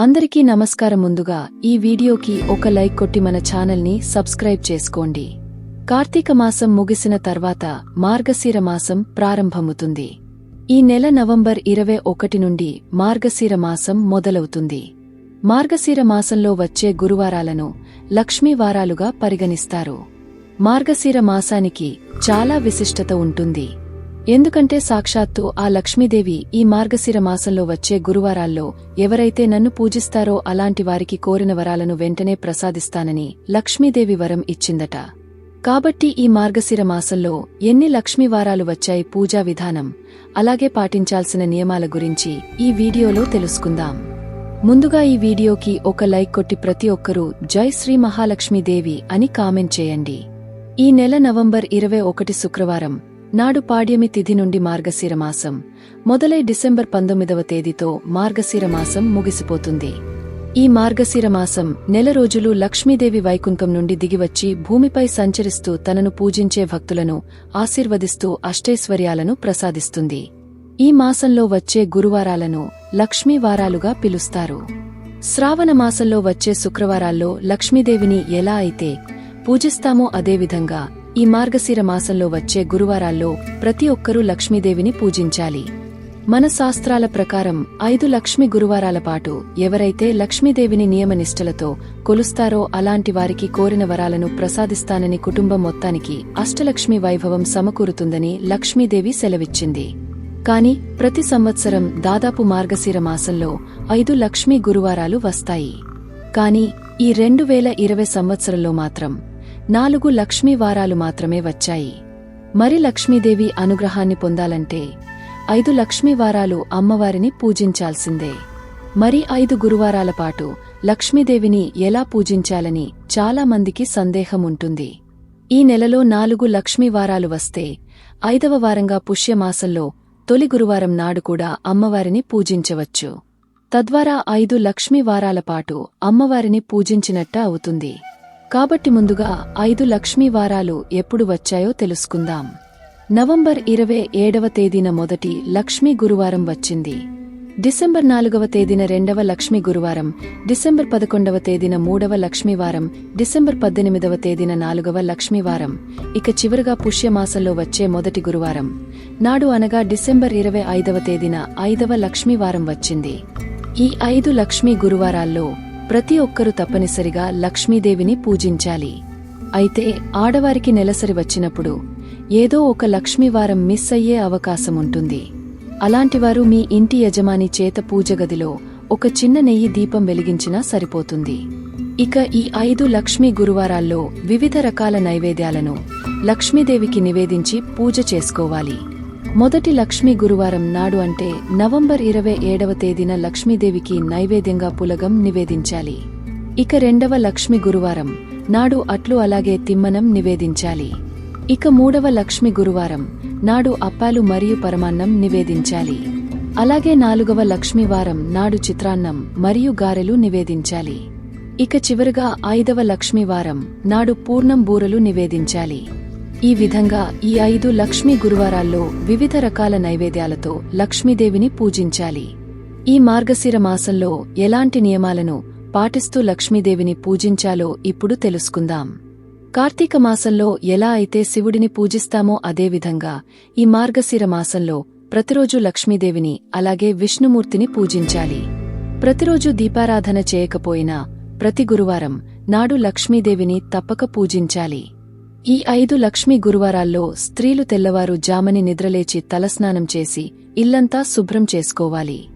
అందరికీ నమస్కారం ముందుగా ఈ వీడియోకి ఒక లైక్ కొట్టి మన ఛానల్ని సబ్స్క్రైబ్ చేసుకోండి. కార్తీక మాసం ముగిసిన తర్వాత మార్గశిర మాసం ప్రారంభమవుతుంది. ఈ నెల నవంబర్ ఇరవై ఒకటి నుండి మార్గశిర మాసం మొదలవుతుంది. మార్గశిర మాసంలో వచ్చే గురువారాలను లక్ష్మీ వారాలుగా పరిగణిస్తారు. మార్గశిర మాసానికి చాలా విశిష్టత ఉంటుంది. ఎందుకంటే సాక్షాత్తు ఆ లక్ష్మీదేవి ఈ మార్గశిర మాసంలో వచ్చే గురువారాల్లో ఎవరైతే నన్ను పూజిస్తారో అలాంటి వారికి కోరిన వరాలను వెంటనే ప్రసాదిస్తానని లక్ష్మీదేవి వరం ఇచ్చిందట. కాబట్టి ఈ మార్గశిర మాసంలో ఎన్ని లక్ష్మీవారాలు వచ్చాయి పూజా విధానం అలాగే పాటించాల్సిన నియమాల గురించి ఈ వీడియోలో తెలుసుకుందాం. ముందుగా ఈ వీడియోకి ఒక లైక్ కొట్టి ప్రతి ఒక్కరూ జై శ్రీ మహాలక్ష్మీదేవి అని కామెంట్ చేయండి. ఈ నెల నవంబర్ ఇరవై ఒకటి శుక్రవారం నాడు పాడ్యమి తిథి నుండి మార్గశిర మాసం. మొదలై డిసెంబర్ పంతొమ్మిదవ తేదీతో మార్గశిర మాసం ముగిసిపోతుంది. ఈ మార్గశిర మాసం నెల రోజులు లక్ష్మీదేవి వైకుంఠం నుండి దిగివచ్చి భూమిపై సంచరిస్తూ తనను పూజించే భక్తులను ఆశీర్వదిస్తూ అష్టైశ్వర్యాలను ప్రసాదిస్తుంది. ఈ మాసంలో వచ్చే గురువారాలను లక్ష్మీవారాలుగా పిలుస్తారు. శ్రావణ మాసంలో వచ్చే శుక్రవారాల్లో లక్ష్మీదేవిని ఎలా అయితే పూజిస్తామో అదేవిధంగా ఈ మార్గశిర మాసంలో వచ్చే గురువారాల్లో ప్రతి ఒక్కరూ లక్ష్మీదేవిని పూజించాలి. మన శాస్త్రాల ప్రకారం ఐదు లక్ష్మి గురువారాల పాటు ఎవరైతే లక్ష్మీదేవిని నియమనిష్టలతో కొలుస్తారో అలాంటి వారికి కోరిన వరాలను ప్రసాదిస్తానని కుటుంబం మొత్తానికి అష్టలక్ష్మి వైభవం సమకూరుతుందని లక్ష్మీదేవి సెలవిచ్చింది. కాని ప్రతి సంవత్సరం దాదాపు మార్గశిర మాసంలో ఐదు లక్ష్మీ గురువారాలు వస్తాయి. కాని ఈ రెండు వేల ఇరవై సంవత్సరంలో మాత్రం నాలుగు లక్ష్మీ వారాలు మాత్రమే వచ్చాయి. మరి లక్ష్మీదేవి అనుగ్రహాన్ని పొందాలంటే ఐదు లక్ష్మీ వారాలు అమ్మవారిని పూజించాల్సిందే. మరి ఐదు గురువారాల పాటు లక్ష్మీదేవిని ఎలా పూజించాలని చాలా మందికి సందేహం ఉంటుంది. ఈ నెలలో నాలుగు లక్ష్మీ వారాలు వస్తే ఐదవ వారంగా పుష్యమాసంలో తొలి గురువారం నాడు కూడా అమ్మవారిని పూజించవచ్చు. తద్వారా ఐదు లక్ష్మీ వారాల పాటు అమ్మవారిని పూజించినట్ట అవుతుంది. కాబట్టి ముందుగా ఐదు లక్ష్మీ వారాలు ఎప్పుడు వచ్చాయో తెలుసుకుందాం. నవంబర్ ఇరవై ఏడవ తేదీన మొదటి లక్ష్మీ గురువారం వచ్చింది. డిసెంబర్ నాలుగవ తేదీన రెండవ లక్ష్మీ గురువారం డిసెంబర్ పదకొండవ తేదీన మూడవ లక్ష్మీవారం డిసెంబర్ పద్దెనిమిదవ తేదీన నాలుగవ లక్ష్మీవారం ఇక చివరగా పుష్యమాసంలో వచ్చే మొదటి గురువారం. నాడు అనగా డిసెంబర్ ఇరవై ఐదవ తేదీన ఐదవ లక్ష్మీవారం వచ్చింది. ఈ ఐదు లక్ష్మీ గురువారాల్లో ప్రతి ఒక్కరూ తప్పనిసరిగా లక్ష్మీదేవిని పూజించాలి. అయితే ఆడవారికి నెలసరి వచ్చినప్పుడు ఏదో ఒక లక్ష్మీవారం మిస్ అయ్యే అవకాశం ఉంటుంది అలాంటివారు మీ ఇంటి యజమాని చేత పూజగదిలో ఒక చిన్న నెయ్యి దీపం వెలిగించినా సరిపోతుంది. ఇక ఈ ఐదు లక్ష్మీ గురువారాల్లో వివిధ రకాల నైవేద్యాలను లక్ష్మీదేవికి నివేదించి పూజ చేసుకోవాలి. మొదటి లక్ష్మీ గురువారం నాడు అంటే నవంబర్ ఇరవై ఏడవ తేదీన లక్ష్మీదేవికి నైవేద్యంగా పులగం నివేదించాలి. ఇక రెండవ లక్ష్మి గురువారం నాడు అట్లు అలాగే తిమ్మనం నివేదించాలి. ఇక మూడవ లక్ష్మి గురువారం నాడు అప్పాలు మరియు పరమాన్నం నివేదించాలి. అలాగే నాలుగవ లక్ష్మీవారం నాడు చిత్రాన్నం మరియు గారెలు నివేదించాలి. ఇక చివరిగా ఐదవ లక్ష్మీవారం నాడు పూర్ణం బూరలు నివేదించాలి. ఈ విధంగా ఈ ఐదు లక్ష్మీ గురువారాల్లో వివిధ రకాల నైవేద్యాలతో లక్ష్మీదేవిని పూజించాలి. ఈ మార్గశిర మాసంలో ఎలాంటి నియమాలను పాటిస్తూ లక్ష్మీదేవిని పూజించాలో ఇప్పుడు తెలుసుకుందాం. కార్తీక మాసంలో ఎలా అయితే శివుడిని పూజిస్తామో అదేవిధంగా ఈ మార్గశిర మాసంలో ప్రతిరోజు లక్ష్మీదేవిని అలాగే విష్ణుమూర్తిని పూజించాలి. ప్రతిరోజు దీపారాధన చేయకపోయినా ప్రతి గురువారం నాడు లక్ష్మీదేవిని తప్పక పూజించాలి. ఈ ఐదు లక్ష్మీ గురువారాల్లో స్త్రీలు తెల్లవారు జామని నిద్రలేచి తలస్నానం చేసి ఇల్లంతా శుభ్రం చేసుకోవాలి.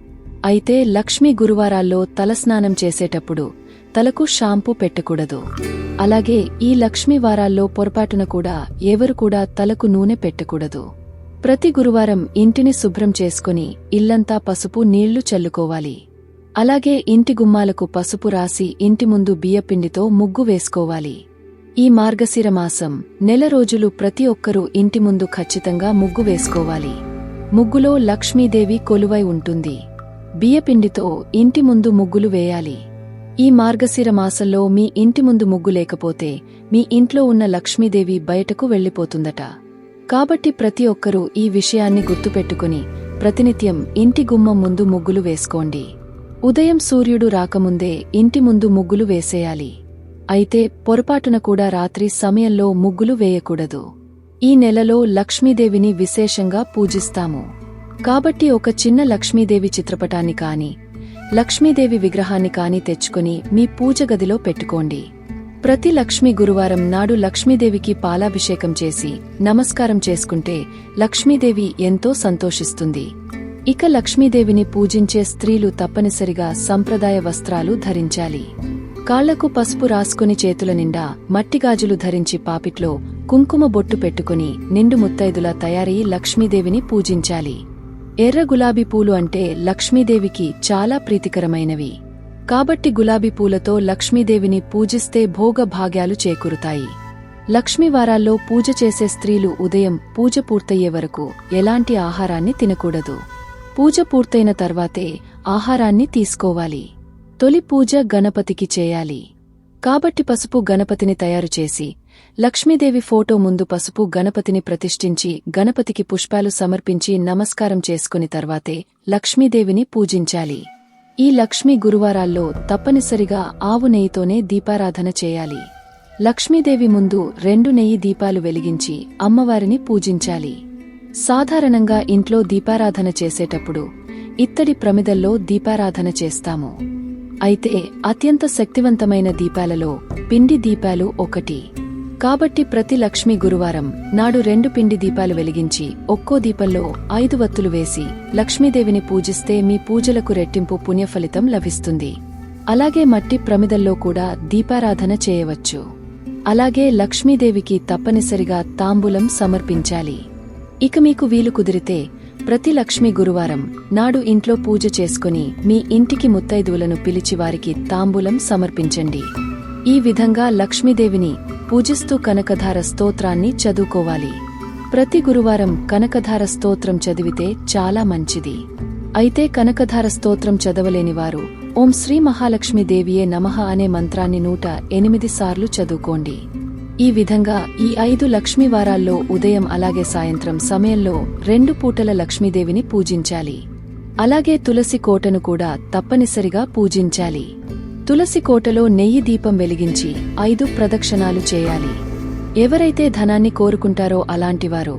అయితే లక్ష్మీ గురువారాల్లో తలస్నానం చేసేటప్పుడు తలకు షాంపూ పెట్టకూడదు. అలాగే ఈ లక్ష్మీ వారాల్లో పొరపాటున కూడా ఎవరు కూడా తలకు నూనె పెట్టకూడదు. ప్రతి గురువారం ఇంటిని శుభ్రం చేసుకుని ఇల్లంతా పసుపు నీళ్ళు చల్లుకోవాలి. అలాగే ఇంటి గుమ్మాలకు పసుపు రాసి ఇంటి ముందు బియ్యపిండితో ముగ్గు వేసుకోవాలి. ఈ మార్గశిర మాసం నెల రోజులు ప్రతి ఒక్కరూ ఇంటి ముందు ఖచ్చితంగా ముగ్గు వేసుకోవాలి. ముగ్గులో లక్ష్మీదేవి కొలువై ఉంటుంది. బియ్యపిండితో ఇంటి ముందు ముగ్గులు వేయాలి. ఈ మార్గశిర మాసంలో మీ ఇంటి ముందు ముగ్గు లేకపోతే మీ ఇంట్లో ఉన్న లక్ష్మీదేవి బయటకు వెళ్ళిపోతుందట కాబట్టి ప్రతి ఒక్కరూ ఈ విషయాన్ని గుర్తుపెట్టుకుని ప్రతినిత్యం ఇంటి గుమ్మం ముందు ముగ్గులు వేసుకోండి. ఉదయం సూర్యుడు రాకముందే ఇంటి ముందు ముగ్గులు వేసేయాలి. అయితే పొరపాటున కూడా రాత్రి సమయంలో ముగ్గులు వేయకూడదు. ఈ నెలలో లక్ష్మీదేవిని విశేషంగా పూజిస్తాము. కాబట్టి ఒక చిన్న లక్ష్మీదేవి చిత్రపటాన్ని కాని లక్ష్మీదేవి విగ్రహాన్ని కాని తెచ్చుకుని మీ పూజ గదిలో పెట్టుకోండి. ప్రతి లక్ష్మీ గురువారం నాడు లక్ష్మీదేవికి పాలాభిషేకం చేసి నమస్కారం చేసుకుంటే లక్ష్మీదేవి ఎంతో సంతోషిస్తుంది. ఇక లక్ష్మీదేవిని పూజించే స్త్రీలు తప్పనిసరిగా సంప్రదాయ వస్త్రాలు ధరించాలి. కాళ్ళకు పసుపు రాసుకుని చేతుల నిండా మట్టిగాజులు ధరించి పాపిట్లో కుంకుమ బొట్టు పెట్టుకుని నిండు ముత్తైదులా తయారీ లక్ష్మీదేవిని పూజించాలి. ఎర్ర గులాబీ పూలు అంటే లక్ష్మీదేవికి చాలా ప్రీతికరమైనవి. కాబట్టి గులాబీ పూలతో లక్ష్మీదేవిని పూజిస్తే భోగ భాగ్యాలు చేకూరుతాయి లక్ష్మీవారాల్లో పూజ చేసే స్త్రీలు ఉదయం పూజ పూర్తయ్యే వరకు ఎలాంటి ఆహారాన్ని తినకూడదు. పూజ పూర్తయిన తర్వాతే ఆహారాన్ని తీసుకోవాలి. తొలి పూజ గణపతికి చేయాలి. కాబట్టి పసుపు గణపతిని తయారు చేసి లక్ష్మీదేవి ఫోటో ముందు పసుపు గణపతిని ప్రతిష్ఠించి గణపతికి పుష్పాలు సమర్పించి నమస్కారం చేసుకుని తర్వాతే లక్ష్మీదేవిని పూజించాలి. ఈ లక్ష్మీ గురువారాల్లో తప్పనిసరిగా ఆవు నెయ్యితోనే దీపారాధన చేయాలి. లక్ష్మీదేవి ముందు రెండు నెయ్యి దీపాలు వెలిగించి అమ్మవారిని పూజించాలి. సాధారణంగా ఇంట్లో దీపారాధన చేసేటప్పుడు ఇత్తడి ప్రమిదల్లో దీపారాధన చేస్తాము. అయితే అత్యంత శక్తివంతమైన దీపాలలో పిండి దీపాలు ఒకటి. కాబట్టి ప్రతి లక్ష్మీ గురువారం నాడు రెండు పిండి దీపాలు వెలిగించి ఒక్కో దీపంలో ఐదు వత్తులు వేసి లక్ష్మీదేవిని పూజిస్తే మీ పూజలకు రెట్టింపు పుణ్యఫలితం లభిస్తుంది. అలాగే మట్టి ప్రమిదల్లో కూడా దీపారాధన చేయవచ్చు. అలాగే లక్ష్మీదేవికి తప్పనిసరిగా తాంబూలం సమర్పించాలి. ఇక మీకు వీలు కుదిరితే ప్రతి లక్ష్మి గురువారం నాడు ఇంట్లో పూజ చేసుకుని మీ ఇంటికి ముత్తైదువులను పిలిచి వారికి తాంబూలం సమర్పించండి. ఈ విధంగా లక్ష్మీదేవిని పూజిస్తూ కనకధార స్తోత్రాన్ని చదువుకోవాలి. ప్రతి గురువారం కనకధార స్తోత్రం చదివితే చాలా మంచిది. అయితే కనకధార స్తోత్రం చదవలేనివారు ఓం శ్రీ మహాలక్ష్మీదేవియే నమః అనే మంత్రాన్ని నూట ఎనిమిది సార్లు చదువుకోండి. ఈ విధంగా ఈ ఐదు లక్ష్మీ వారాల్లో ఉదయం అలాగే సాయంత్రం సమయంలో రెండు పూటల లక్ష్మీదేవిని పూజించాలి. అలాగే తులసి కోటను కూడా తప్పనిసరిగా పూజించాలి. తులసి కోటలో నెయ్యి దీపం వెలిగించి ఐదు ప్రదక్షిణాలు చేయాలి. ఎవరైతే ధనాన్ని కోరుకుంటారో అలాంటివారో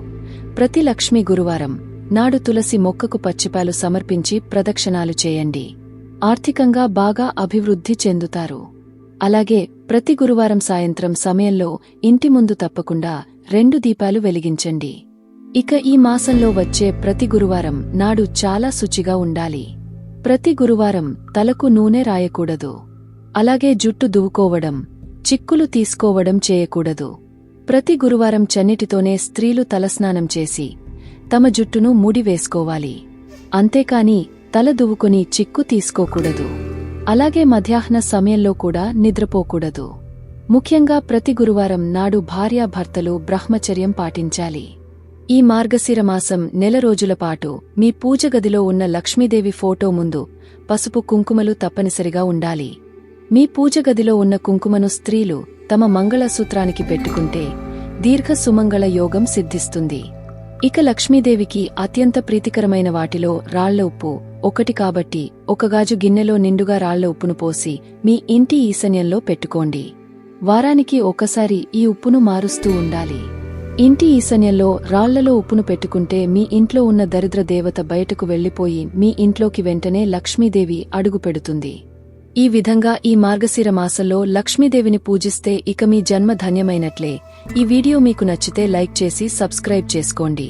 ప్రతి లక్ష్మీ గురువారం నాడు తులసి మొక్కకు పచ్చిపాలు సమర్పించి ప్రదక్షిణాలు చేయండి. ఆర్థికంగా బాగా అభివృద్ధి చెందుతారు. అలాగే ప్రతి గురువారం సాయంత్రం సమయంలో ఇంటి ముందు తప్పకుండా రెండు దీపాలు వెలిగించండి. ఇక ఈ మాసంలో వచ్చే ప్రతి గురువారం నాడు చాలా శుచిగా ఉండాలి. ప్రతి గురువారం తలకు నూనె రాయకూడదు. అలాగే జుట్టు దువ్వుకోవడం చిక్కులు తీసుకోవడం చేయకూడదు. ప్రతి గురువారం చన్నిటితోనే స్త్రీలు తలస్నానం చేసి తమ జుట్టును ముడి వేసుకోవాలి. అంతేకాని తల దువ్వుకుని చిక్కు తీసుకోకూడదు. అలాగే మధ్యాహ్న సమయంలో కూడా నిద్రపోకూడదు. ముఖ్యంగా ప్రతి గురువారం నాడు భార్యాభర్తలు బ్రహ్మచర్యం పాటించాలి. ఈ మార్గశిరమాసం నెల రోజుల పాటు మీ పూజగదిలో ఉన్న లక్ష్మీదేవి ఫోటో ముందు పసుపు కుంకుమలు తప్పనిసరిగా ఉండాలి. మీ పూజగదిలో ఉన్న కుంకుమను స్త్రీలు తమ మంగళసూత్రానికి పెట్టుకుంటే దీర్ఘ సుమంగళ యోగం సిద్ధిస్తుంది. ఇక లక్ష్మీదేవికి అత్యంత ప్రీతికరమైన వాటిలో రాళ్ళ ఉప్పు ఒకటి కాబట్టి ఒక గాజు గిన్నెలో నిండుగా రాళ్ళ ఉప్పును పోసి మీ ఇంటి ఈశన్యంలో పెట్టుకోండి. వారానికి ఒకసారి ఈ ఉప్పును మారుస్తూ ఉండాలి. ఇంటి ఈశన్యంలో రాళ్ళలో ఉప్పును పెట్టుకుంటే మీ ఇంట్లో ఉన్న దరిద్ర దేవత బయటకు వెళ్ళిపోయి మీ ఇంట్లోకి వెంటనే లక్ష్మీదేవి అడుగు పెడుతుంది. ఈ విధంగా ఈ మార్గశిర మాసంలో లక్ష్మీదేవిని పూజిస్తే ఇక మీ జన్మ ధన్యమైనట్లే. ఈ వీడియో మీకు నచ్చితే లైక్ చేసి సబ్స్క్రైబ్ చేసుకోండి.